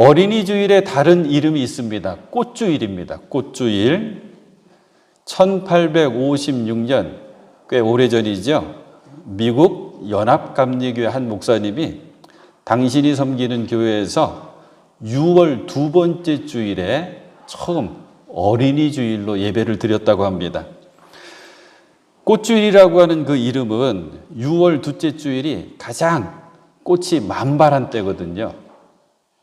어린이 주일에 다른 이름이 있습니다. 꽃주일입니다. 꽃주일. 1856년 꽤 오래전이죠. 미국 연합감리교회 한 목사님이 당신이 섬기는 교회에서 6월 두 번째 주일에 처음 어린이 주일로 예배를 드렸다고 합니다. 꽃주일이라고 하는 그 이름은 6월 둘째 주일이 가장 꽃이 만발한 때거든요.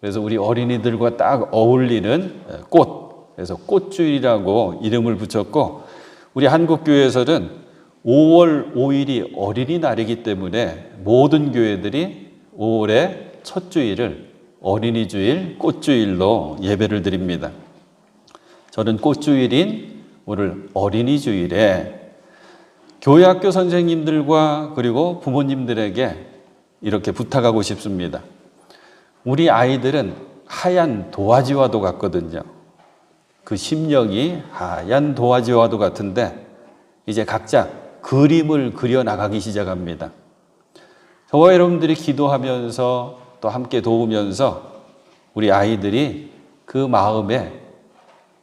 그래서 우리 어린이들과 딱 어울리는 꽃. 그래서 꽃주일이라고 이름을 붙였고 우리 한국 교회에서는 5월 5일이 어린이날이기 때문에 모든 교회들이 5월의 첫 주일을 어린이 주일, 꽃주일로 예배를 드립니다. 저는 꽃주일인 오늘 어린이 주일에 교회 학교 선생님들과 그리고 부모님들에게 이렇게 부탁하고 싶습니다. 우리 아이들은 하얀 도화지와도 같거든요. 그 심령이 하얀 도화지와도 같은데 이제 각자 그림을 그려 나가기 시작합니다. 저와 여러분들이 기도하면서 또 함께 도우면서 우리 아이들이 그 마음에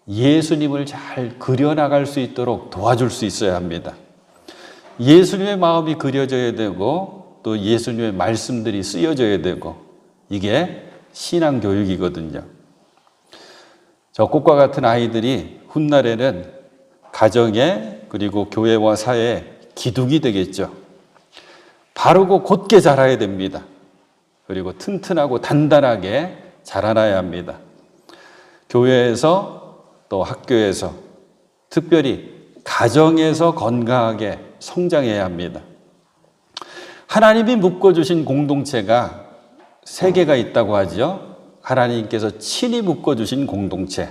예수님을 잘 그려 나갈 수 있도록 도와줄 수 있어야 합니다. 예수님의 마음이 그려져야 되고 또 예수님의 말씀들이 쓰여져야 되고 이게 신앙 교육이거든요. 저 꽃과 같은 아이들이 훗날에는 가정에 그리고 교회와 사회에 기둥이 되겠죠. 바르고 곧게 자라야 됩니다. 그리고 튼튼하고 단단하게 자라나야 합니다. 교회에서 또 학교에서 특별히 가정에서 건강하게 성장해야 합니다. 하나님이 묶어주신 공동체가 세 개가 있다고 하죠. 하나님께서 친히 묶어주신 공동체.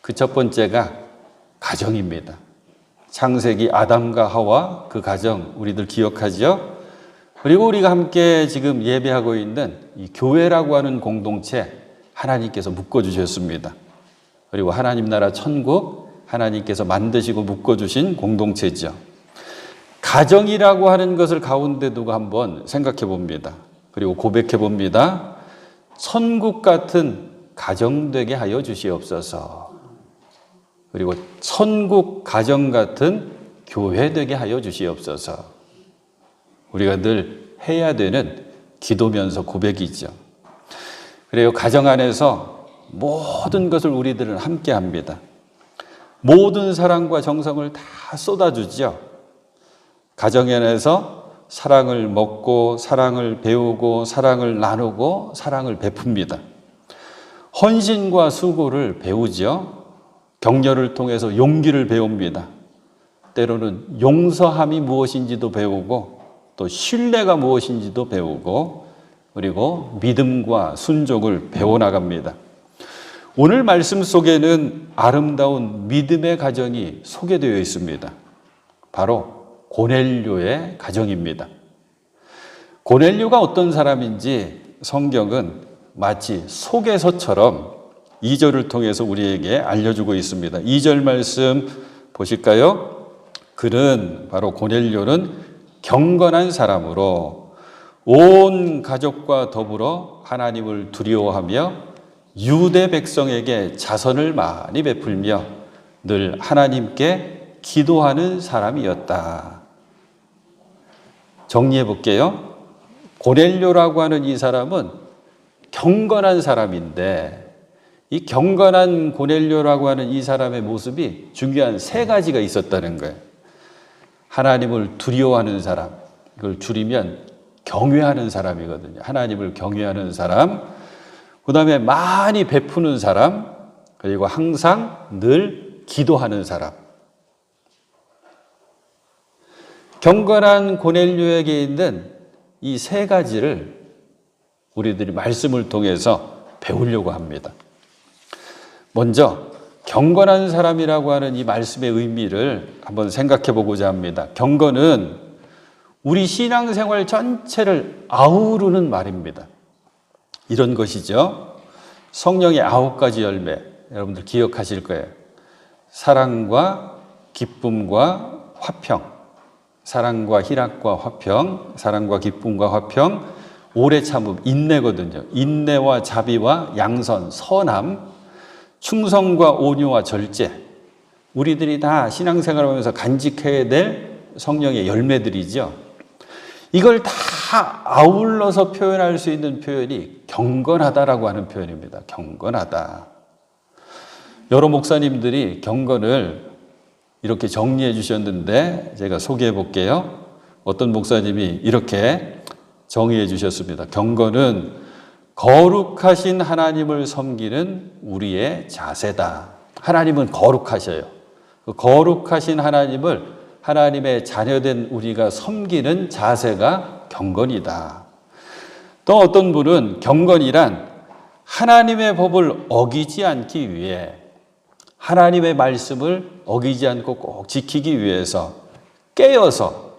그 첫 번째가 가정입니다. 창세기 아담과 하와 그 가정 우리들 기억하죠? 그리고 우리가 함께 지금 예배하고 있는 이 교회라고 하는 공동체 하나님께서 묶어주셨습니다. 그리고 하나님 나라 천국 하나님께서 만드시고 묶어주신 공동체죠. 가정이라고 하는 것을 가운데 두고 한번 생각해 봅니다. 그리고 고백해 봅니다. 천국 같은 가정 되게 하여 주시옵소서. 그리고 천국 가정 같은 교회 되게 하여 주시옵소서. 우리가 늘 해야 되는 기도면서 고백이죠. 그래요. 가정 안에서 모든 것을 우리들은 함께 합니다. 모든 사랑과 정성을 다 쏟아주죠. 가정 안에서 사랑을 먹고, 사랑을 배우고, 사랑을 나누고, 사랑을 베풉니다. 헌신과 수고를 배우죠. 격려를 통해서 용기를 배웁니다. 때로는 용서함이 무엇인지도 배우고, 또 신뢰가 무엇인지도 배우고, 그리고 믿음과 순종을 배워나갑니다. 오늘 말씀 속에는 아름다운 믿음의 가정이 소개되어 있습니다. 바로 고넬료의 가정입니다. 고넬료가 어떤 사람인지 성경은 마치 소개서처럼 2절을 통해서 우리에게 알려주고 있습니다. 2절 말씀 보실까요? 그는 바로 고넬료는 경건한 사람으로 온 가족과 더불어 하나님을 두려워하며 유대 백성에게 자선을 많이 베풀며 늘 하나님께 기도하는 사람이었다. 정리해 볼게요. 고넬료라고 하는 이 사람은 경건한 사람인데 이 경건한 고넬료라고 하는 이 사람의 모습이 중요한 세 가지가 있었다는 거예요. 하나님을 두려워하는 사람, 이걸 줄이면 경외하는 사람이거든요. 하나님을 경외하는 사람, 그 다음에 많이 베푸는 사람, 그리고 항상 늘 기도하는 사람. 경건한 고넬료에게 있는 이 세 가지를 우리들이 말씀을 통해서 배우려고 합니다. 먼저 경건한 사람이라고 하는 이 말씀의 의미를 한번 생각해 보고자 합니다. 경건은 우리 신앙생활 전체를 아우르는 말입니다. 이런 것이죠. 성령의 아홉 가지 열매, 여러분들 기억하실 거예요. 사랑과 기쁨과 화평, 사랑과 희락과 화평, 사랑과 기쁨과 화평, 오래 참음, 인내거든요. 인내와 자비와 양선, 선함, 충성과 온유와 절제. 우리들이 다 신앙생활 하면서 간직해야 될 성령의 열매들이죠. 이걸 다 아울러서 표현할 수 있는 표현이 경건하다라고 하는 표현입니다. 경건하다. 여러 목사님들이 경건을 이렇게 정리해 주셨는데 제가 소개해 볼게요. 어떤 목사님이 이렇게 정의해 주셨습니다. 경건은 거룩하신 하나님을 섬기는 우리의 자세다. 하나님은 거룩하셔요. 그 거룩하신 하나님을 하나님의 자녀된 우리가 섬기는 자세가 경건이다. 또 어떤 분은 경건이란 하나님의 법을 어기지 않기 위해 하나님의 말씀을 어기지 않고 꼭 지키기 위해서 깨어서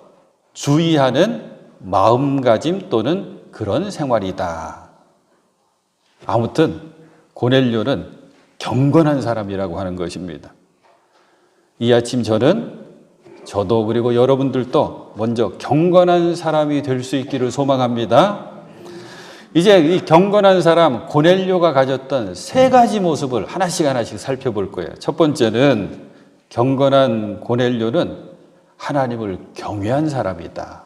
주의하는 마음가짐 또는 그런 생활이다. 아무튼 고넬료는 경건한 사람이라고 하는 것입니다. 이 아침 저는 저도 그리고 여러분들도 먼저 경건한 사람이 될 수 있기를 소망합니다. 이제 이 경건한 사람 고넬료가 가졌던 세 가지 모습을 하나씩 하나씩 살펴볼 거예요. 첫 번째는 경건한 고넬료는 하나님을 경외한 사람이다.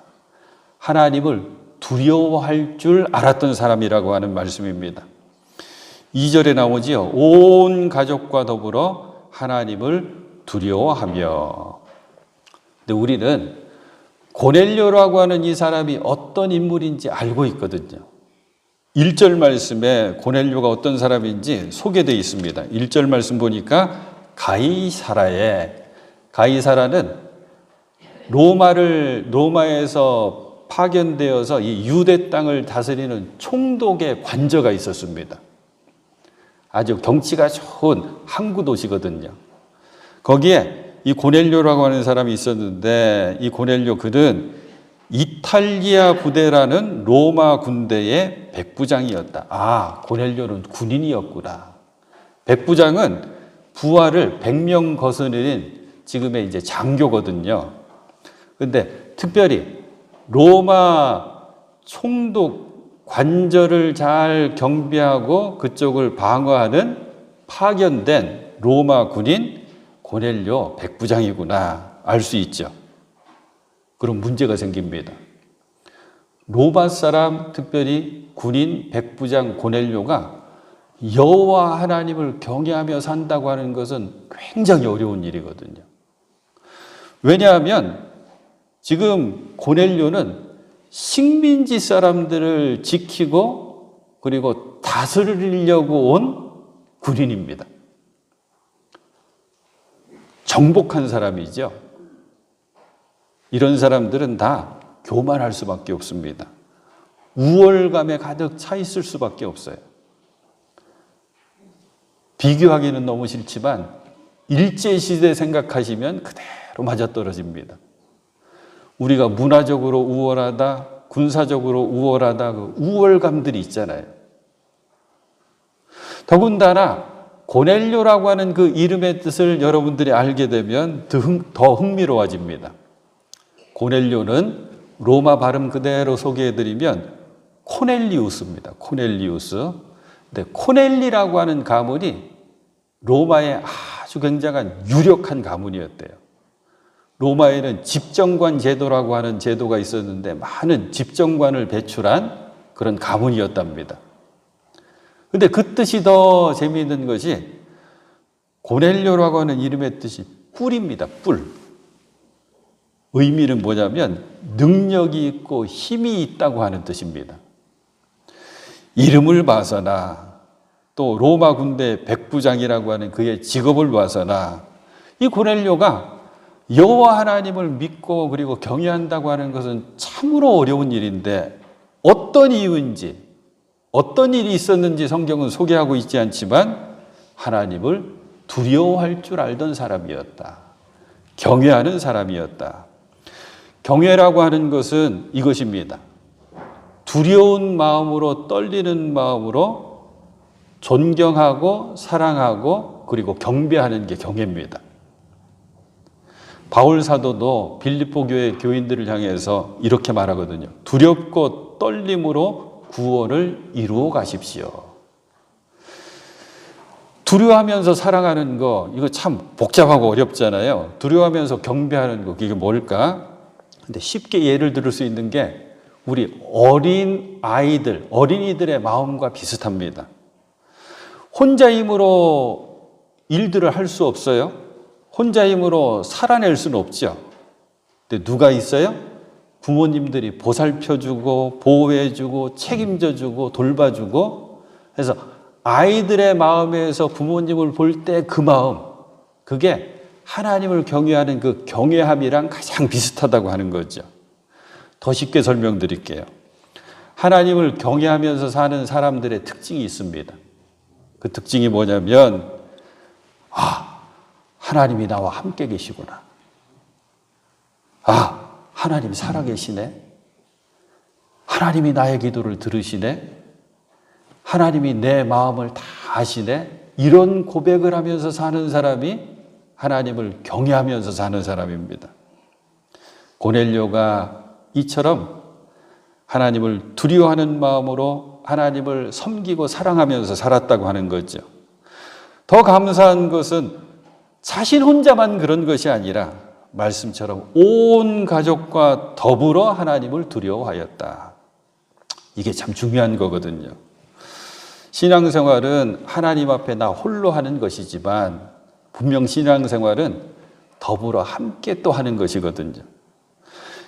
하나님을 두려워할 줄 알았던 사람이라고 하는 말씀입니다. 2절에 나오지요. 온 가족과 더불어 하나님을 두려워하며. 근데 우리는 고넬료라고 하는 이 사람이 어떤 인물인지 알고 있거든요. 1절 말씀에 고넬료가 어떤 사람인지 소개되어 있습니다. 1절 말씀 보니까 가이사라에 가이사라는 로마를 로마에서 파견되어서 이 유대 땅을 다스리는 총독의 관저가 있었습니다. 아주 경치가 좋은 항구 도시거든요. 거기에 이 고넬료라고 하는 사람이 있었는데 이 고넬료 그는 이탈리아 부대라는 로마 군대의 백부장이었다. 아, 고넬료는 군인이었구나. 백부장은 부하를 100명 거스는 지금의 이제 장교거든요. 근데 특별히 로마 총독 관절을 잘 경비하고 그쪽을 방어하는 파견된 로마 군인 고넬료 백부장이구나 알 수 있죠. 그럼 문제가 생깁니다. 로마 사람 특별히 군인 백부장 고넬료가 여호와 하나님을 경외하며 산다고 하는 것은 굉장히 어려운 일이거든요. 왜냐하면 지금 고넬료는 식민지 사람들을 지키고 그리고 다스리려고 온 군인입니다. 정복한 사람이죠. 이런 사람들은 다 교만할 수밖에 없습니다. 우월감에 가득 차 있을 수밖에 없어요. 비교하기는 너무 싫지만 일제시대 생각하시면 그대로 맞아떨어집니다. 우리가 문화적으로 우월하다, 군사적으로 우월하다, 그 우월감들이 있잖아요. 더군다나 고넬료라고 하는 그 이름의 뜻을 여러분들이 알게 되면 더 흥미로워집니다. 고넬료는 로마 발음 그대로 소개해드리면 코넬리우스입니다. 코넬리우스. 근데 코넬리라고 하는 가문이 로마의 아주 굉장한 유력한 가문이었대요. 로마에는 집정관 제도라고 하는 제도가 있었는데 많은 집정관을 배출한 그런 가문이었답니다. 근데 그 뜻이 더 재미있는 것이 고넬료라고 하는 이름의 뜻이 뿔입니다. 뿔. 의미는 뭐냐면 능력이 있고 힘이 있다고 하는 뜻입니다. 이름을 봐서나 또 로마 군대 백부장이라고 하는 그의 직업을 봐서나 이 고넬료가 여호와 하나님을 믿고 그리고 경외한다고 하는 것은 참으로 어려운 일인데 어떤 이유인지 어떤 일이 있었는지 성경은 소개하고 있지 않지만 하나님을 두려워할 줄 알던 사람이었다. 경외하는 사람이었다. 경외라고 하는 것은 이것입니다. 두려운 마음으로 떨리는 마음으로 존경하고 사랑하고 그리고 경배하는 게 경외입니다. 바울 사도도 빌립보 교회 교인들을 향해서 이렇게 말하거든요. 두렵고 떨림으로 구원을 이루어 가십시오. 두려워하면서 사랑하는 거 이거 참 복잡하고 어렵잖아요. 두려워하면서 경배하는 거 이게 뭘까? 근데 쉽게 예를 들을 수 있는 게 우리 어린 아이들, 어린이들의 마음과 비슷합니다. 혼자 힘으로 일들을 할 수 없어요. 혼자 힘으로 살아낼 수는 없죠. 근데 누가 있어요? 부모님들이 보살펴주고 보호해주고 책임져주고 돌봐주고 그래서 아이들의 마음에서 부모님을 볼 때 그 마음 그게 하나님을 경외하는 그 경외함이랑 가장 비슷하다고 하는 거죠. 더 쉽게 설명드릴게요. 하나님을 경외하면서 사는 사람들의 특징이 있습니다. 그 특징이 뭐냐면 아 하나님이 나와 함께 계시구나. 아 하나님 살아계시네. 하나님이 나의 기도를 들으시네. 하나님이 내 마음을 다 아시네. 이런 고백을 하면서 사는 사람이 하나님을 경외하면서 사는 사람입니다. 고넬료가 이처럼 하나님을 두려워하는 마음으로 하나님을 섬기고 사랑하면서 살았다고 하는 거죠. 더 감사한 것은 자신 혼자만 그런 것이 아니라 말씀처럼 온 가족과 더불어 하나님을 두려워하였다. 이게 참 중요한 거거든요. 신앙생활은 하나님 앞에 나 홀로 하는 것이지만 분명 신앙생활은 더불어 함께 또 하는 것이거든요.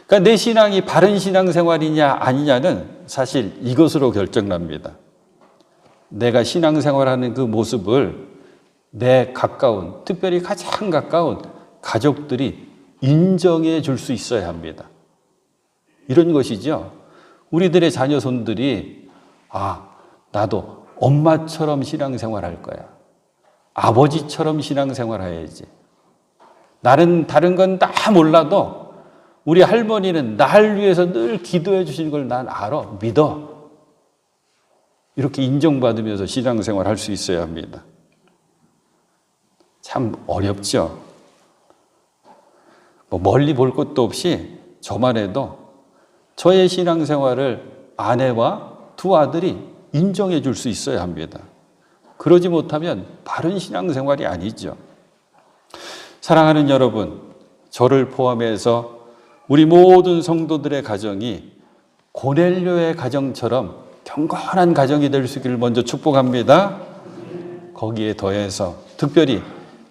그러니까 내 신앙이 바른 신앙생활이냐 아니냐는 사실 이것으로 결정납니다. 내가 신앙생활하는 그 모습을 내 가까운, 특별히 가장 가까운 가족들이 인정해 줄 수 있어야 합니다. 이런 것이죠. 우리들의 자녀 손들이 아, 나도 엄마처럼 신앙생활 할 거야. 아버지처럼 신앙생활 해야지. 나는 다른 건 다 몰라도 우리 할머니는 날 위해서 늘 기도해 주시는 걸 난 알아. 믿어. 이렇게 인정받으면서 신앙생활 할 수 있어야 합니다. 참 어렵죠. 뭐 멀리 볼 것도 없이 저만 해도 저의 신앙생활을 아내와 두 아들이 인정해 줄 수 있어야 합니다. 그러지 못하면 바른 신앙생활이 아니죠. 사랑하는 여러분, 저를 포함해서 우리 모든 성도들의 가정이 고넬료의 가정처럼 경건한 가정이 될 수 있기를 먼저 축복합니다. 거기에 더해서 특별히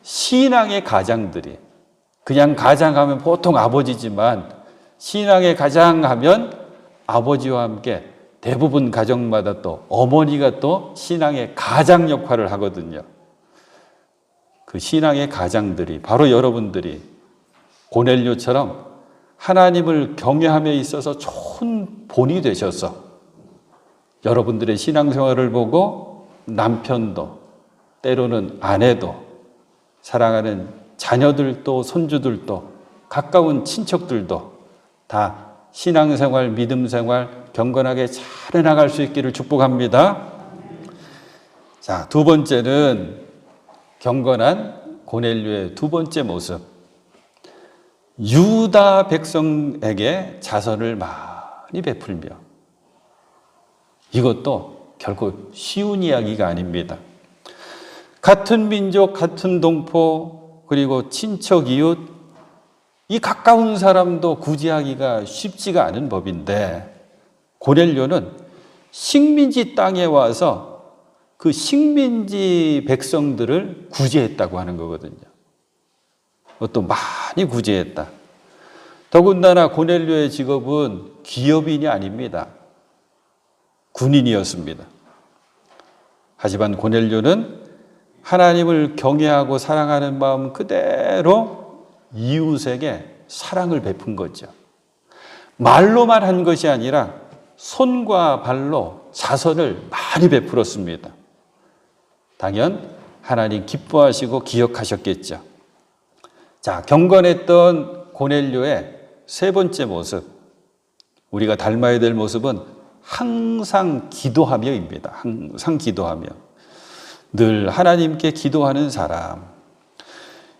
신앙의 가장들이 그냥 가장하면 보통 아버지지만 신앙의 가장하면 아버지와 함께 대부분 가정마다 또 어머니가 또 신앙의 가장 역할을 하거든요. 그 신앙의 가장들이 바로 여러분들이 고넬료처럼 하나님을 경외함에 있어서 좋은 본이 되셔서 여러분들의 신앙생활을 보고 남편도 때로는 아내도 사랑하는 자녀들도 손주들도 가까운 친척들도 다 신앙생활, 믿음생활 경건하게 잘 해나갈 수 있기를 축복합니다. 자, 두 번째는 경건한 고넬료의 두 번째 모습. 유다 백성에게 자선을 많이 베풀며 이것도 결코 쉬운 이야기가 아닙니다. 같은 민족, 같은 동포, 그리고 친척, 이웃, 이 가까운 사람도 구제하기가 쉽지가 않은 법인데, 고넬료는 식민지 땅에 와서 그 식민지 백성들을 구제했다고 하는 거거든요. 그것도 많이 구제했다. 더군다나 고넬료의 직업은 기업인이 아닙니다. 군인이었습니다. 하지만 고넬료는 하나님을 경외하고 사랑하는 마음 그대로 이웃에게 사랑을 베푼 거죠. 말로만 한 것이 아니라 손과 발로 자선을 많이 베풀었습니다. 당연 하나님 기뻐하시고 기억하셨겠죠. 자, 경건했던 고넬료의 세 번째 모습. 우리가 닮아야 될 모습은 항상 기도하며입니다. 항상 기도하며. 늘 하나님께 기도하는 사람.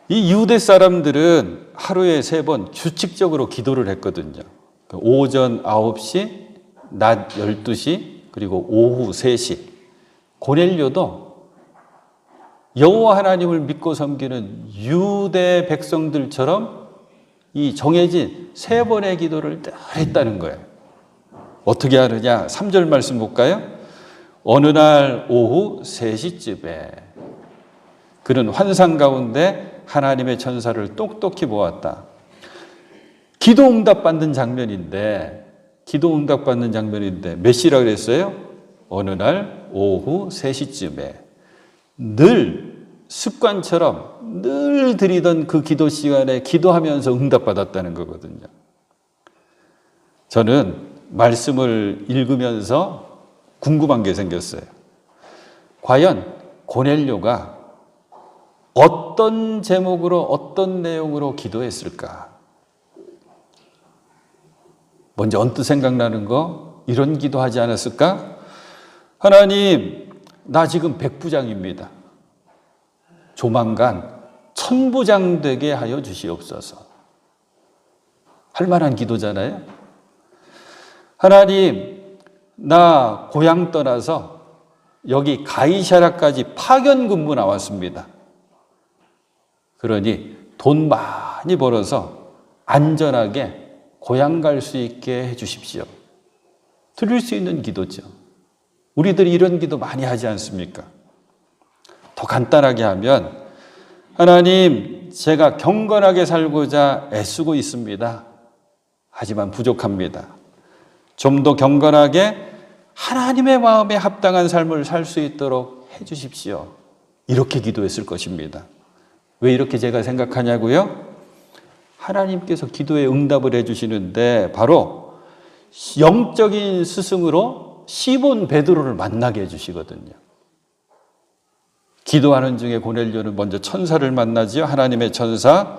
이 유대 사람들은 하루에 세 번 규칙적으로 기도를 했거든요. 그 오전 9시, 낮 12시, 그리고 오후 3시 고넬료도 여호와 하나님을 믿고 섬기는 유대 백성들처럼 이 정해진 세 번의 기도를 늘 했다는 거예요. 어떻게 하느냐? 3절 말씀 볼까요? 어느 날 오후 3시쯤에 그는 환상 가운데 하나님의 천사를 똑똑히 보았다. 기도 응답 받는 장면인데 기도 응답 받는 장면인데 몇 시라 그랬어요? 어느 날 오후 3시쯤에 늘 습관처럼 늘 드리던 그 기도 시간에 기도하면서 응답 받았다는 거거든요. 저는 말씀을 읽으면서 궁금한 게 생겼어요. 과연 고넬료가 어떤 제목으로 어떤 내용으로 기도했을까? 먼저 언뜻 생각나는 거 이런 기도하지 않았을까? 하나님, 나 지금 백부장입니다. 조만간 천부장 되게 하여 주시옵소서. 할 만한 기도잖아요. 하나님, 나 고향 떠나서 여기 가이샤라까지 파견 근무 나왔습니다. 그러니 돈 많이 벌어서 안전하게 고향 갈 수 있게 해 주십시오. 드릴 수 있는 기도죠. 우리들이 이런 기도 많이 하지 않습니까? 더 간단하게 하면 하나님, 제가 경건하게 살고자 애쓰고 있습니다. 하지만 부족합니다. 좀 더 경건하게 하나님의 마음에 합당한 삶을 살 수 있도록 해 주십시오. 이렇게 기도했을 것입니다. 왜 이렇게 제가 생각하냐고요? 하나님께서 기도에 응답을 해 주시는데 바로 영적인 스승으로 시본 베드로를 만나게 해 주시거든요. 기도하는 중에 고넬료는 먼저 천사를 만나지요. 하나님의 천사.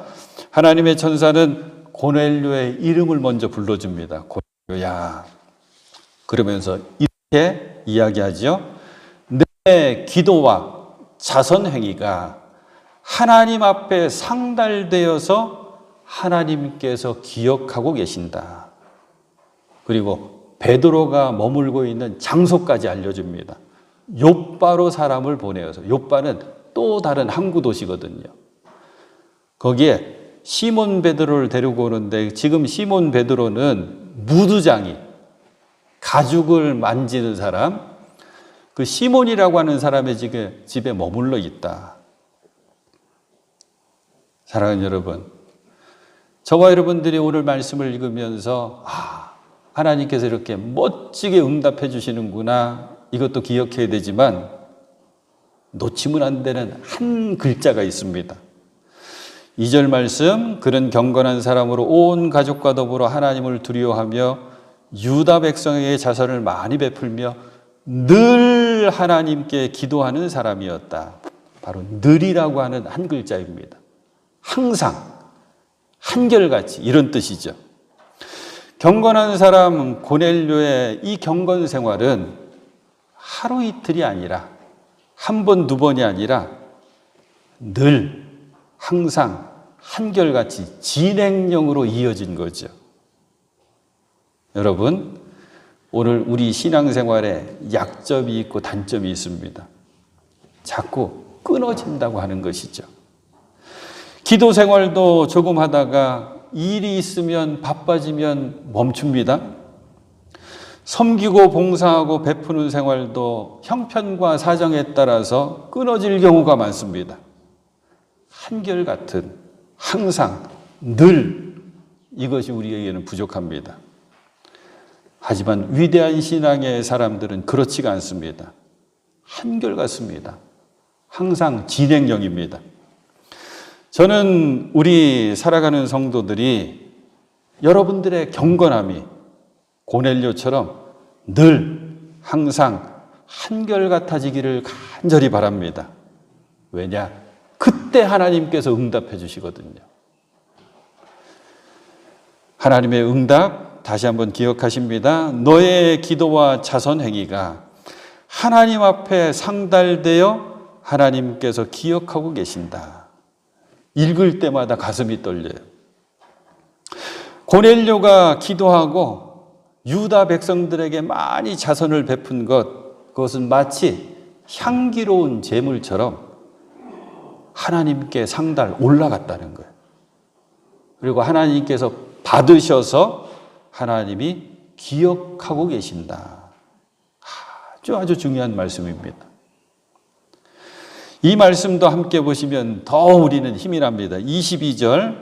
하나님의 천사는 고넬료의 이름을 먼저 불러줍니다. 고넬료야. 그러면서 이렇게 이야기하지요. 내 기도와 자선 행위가 하나님 앞에 상달되어서 하나님께서 기억하고 계신다. 그리고 베드로가 머물고 있는 장소까지 알려줍니다. 요바로 사람을 보내어서 요바는 또 다른 항구 도시거든요. 거기에 시몬 베드로를 데리고 오는데 지금 시몬 베드로는 무두장이 가죽을 만지는 사람 그 시몬이라고 하는 사람의 집에, 머물러 있다. 사랑하는 여러분, 저와 여러분들이 오늘 말씀을 읽으면서 아, 하나님께서 이렇게 멋지게 응답해 주시는구나 이것도 기억해야 되지만 놓치면 안 되는 한 글자가 있습니다. 2절 말씀 그는 경건한 사람으로 온 가족과 더불어 하나님을 두려워하며 유다 백성에게 자선을 많이 베풀며 늘 하나님께 기도하는 사람이었다. 바로 늘이라고 하는 한 글자입니다. 항상 한결같이 이런 뜻이죠. 경건한 사람 고넬료의 이 경건 생활은 하루 이틀이 아니라 한 번, 두 번이 아니라 늘 항상 한결같이 진행형으로 이어진 거죠. 여러분, 오늘 우리 신앙생활에 약점이 있고 단점이 있습니다. 자꾸 끊어진다고 하는 것이죠. 기도 생활도 조금 하다가 일이 있으면 바빠지면 멈춥니다. 섬기고 봉사하고 베푸는 생활도 형편과 사정에 따라서 끊어질 경우가 많습니다. 한결같은 항상 늘 이것이 우리에게는 부족합니다. 하지만 위대한 신앙의 사람들은 그렇지가 않습니다. 한결같습니다. 항상 진행형입니다. 저는 우리 살아가는 성도들이 여러분들의 경건함이 고넬료처럼 늘 항상 한결같아지기를 간절히 바랍니다. 왜냐? 그때 하나님께서 응답해 주시거든요. 하나님의 응답 다시 한번 기억하십니다. 너의 기도와 자선 행위가 하나님 앞에 상달되어 하나님께서 기억하고 계신다. 읽을 때마다 가슴이 떨려요. 고넬료가 기도하고 유다 백성들에게 많이 자선을 베푼 것, 그것은 마치 향기로운 제물처럼 하나님께 상달 올라갔다는 거예요. 그리고 하나님께서 받으셔서 하나님이 기억하고 계신다. 아주 아주 중요한 말씀입니다. 이 말씀도 함께 보시면 더 우리는 힘이 납니다. 22절,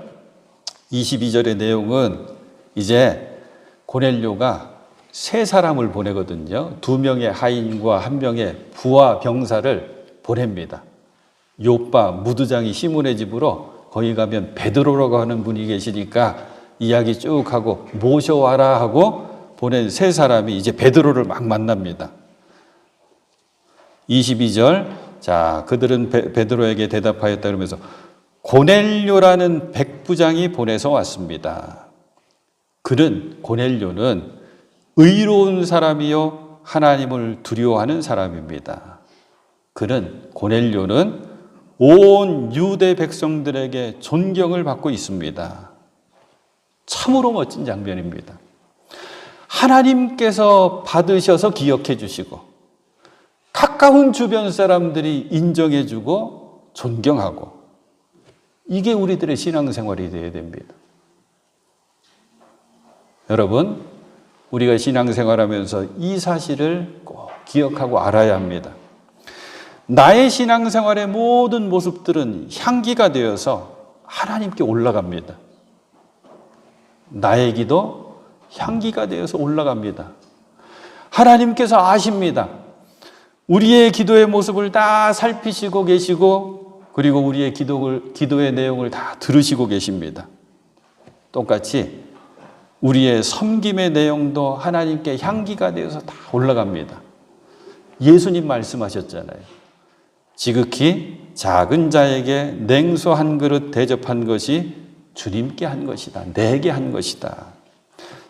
22절의 내용은 이제 고넬료가 세 사람을 보내거든요. 두 명의 하인과 한 명의 부하 병사를 보냅니다. 요빠 무두장이 시몬의 집으로 거기 가면 베드로라고 하는 분이 계시니까 이야기 쭉 하고 모셔와라 하고 보낸 세 사람이 이제 베드로를 막 만납니다. 22절 자 그들은 베, 베드로에게 대답하였다 그러면서 고넬료라는 백부장이 보내서 왔습니다. 그는 고넬료는 의로운 사람이요 하나님을 두려워하는 사람입니다. 그는 고넬료는 온 유대 백성들에게 존경을 받고 있습니다. 참으로 멋진 장면입니다. 하나님께서 받으셔서 기억해 주시고 가까운 주변 사람들이 인정해 주고 존경하고 이게 우리들의 신앙생활이 되어야 됩니다. 여러분, 우리가 신앙생활 하면서 이 사실을 꼭 기억하고 알아야 합니다. 나의 신앙생활의 모든 모습들은 향기가 되어서 하나님께 올라갑니다. 나의 기도 향기가 되어서 올라갑니다. 하나님께서 아십니다. 우리의 기도의 모습을 다 살피시고 계시고 그리고 우리의 기도를, 기도의 내용을 다 들으시고 계십니다. 똑같이 우리의 섬김의 내용도 하나님께 향기가 되어서 다 올라갑니다. 예수님 말씀하셨잖아요. 지극히 작은 자에게 냉수 한 그릇 대접한 것이 주님께 한 것이다. 내게 한 것이다.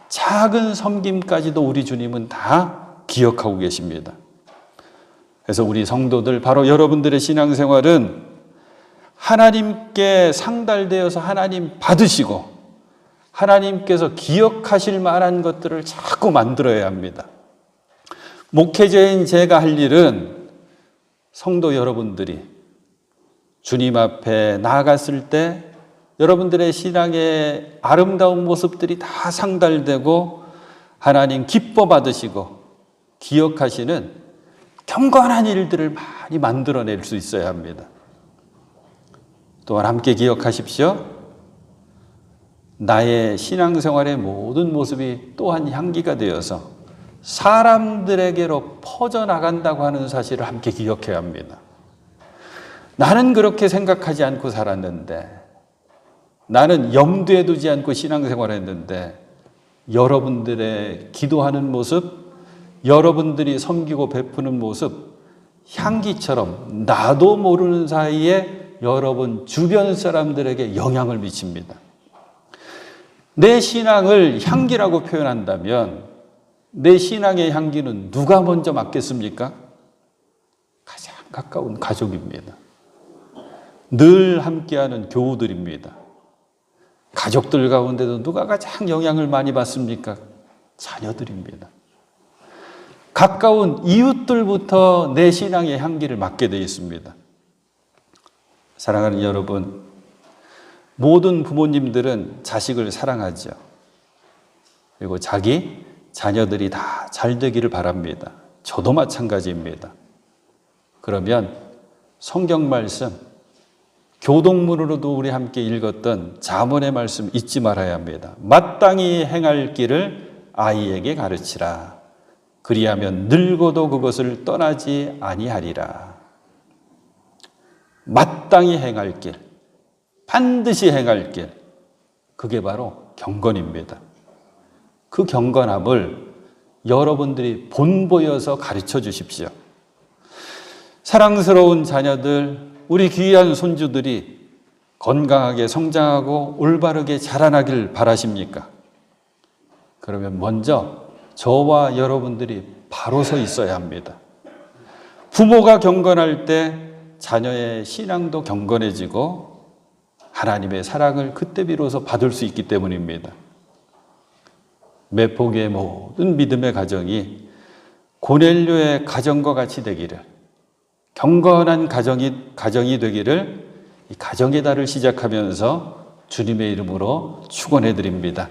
작은 섬김까지도 우리 주님은 다 기억하고 계십니다. 그래서 우리 성도들, 바로 여러분들의 신앙생활은 하나님께 상달되어서 하나님 받으시고 하나님께서 기억하실 만한 것들을 자꾸 만들어야 합니다. 목회자인 제가 할 일은 성도 여러분들이 주님 앞에 나아갔을 때 여러분들의 신앙의 아름다운 모습들이 다 상달되고 하나님 기뻐 받으시고 기억하시는 경건한 일들을 많이 만들어낼 수 있어야 합니다. 또한 함께 기억하십시오. 나의 신앙생활의 모든 모습이 또한 향기가 되어서 사람들에게로 퍼져나간다고 하는 사실을 함께 기억해야 합니다. 나는 그렇게 생각하지 않고 살았는데, 나는 염두에 두지 않고 신앙생활 했는데, 여러분들의 기도하는 모습, 여러분들이 섬기고 베푸는 모습, 향기처럼 나도 모르는 사이에 여러분 주변 사람들에게 영향을 미칩니다. 내 신앙을 향기라고 표현한다면 내 신앙의 향기는 누가 먼저 맡겠습니까? 가장 가까운 가족입니다. 늘 함께하는 교우들입니다. 가족들 가운데도 누가 가장 영향을 많이 받습니까? 자녀들입니다. 가까운 이웃들부터 내 신앙의 향기를 맡게 되어 있습니다. 사랑하는 여러분, 모든 부모님들은 자식을 사랑하죠. 그리고 자기 자녀들이 다 잘 되기를 바랍니다. 저도 마찬가지입니다. 그러면 성경 말씀, 교동문으로도 우리 함께 읽었던 자문의 말씀 잊지 말아야 합니다. 마땅히 행할 길을 아이에게 가르치라. 그리하면 늙어도 그것을 떠나지 아니하리라. 마땅히 행할 길, 반드시 행할 길, 그게 바로 경건입니다. 그 경건함을 여러분들이 본보여서 가르쳐 주십시오. 사랑스러운 자녀들, 우리 귀한 손주들이 건강하게 성장하고 올바르게 자라나길 바라십니까? 그러면 먼저 저와 여러분들이 바로 서 있어야 합니다. 부모가 경건할 때 자녀의 신앙도 경건해지고 하나님의 사랑을 그때 비로소 받을 수 있기 때문입니다. 메폭의 모든 믿음의 가정이 고넬료의 가정과 같이 되기를 경건한 가정이 가정이 되기를 이 가정의 달을 시작하면서 주님의 이름으로 축원해 드립니다.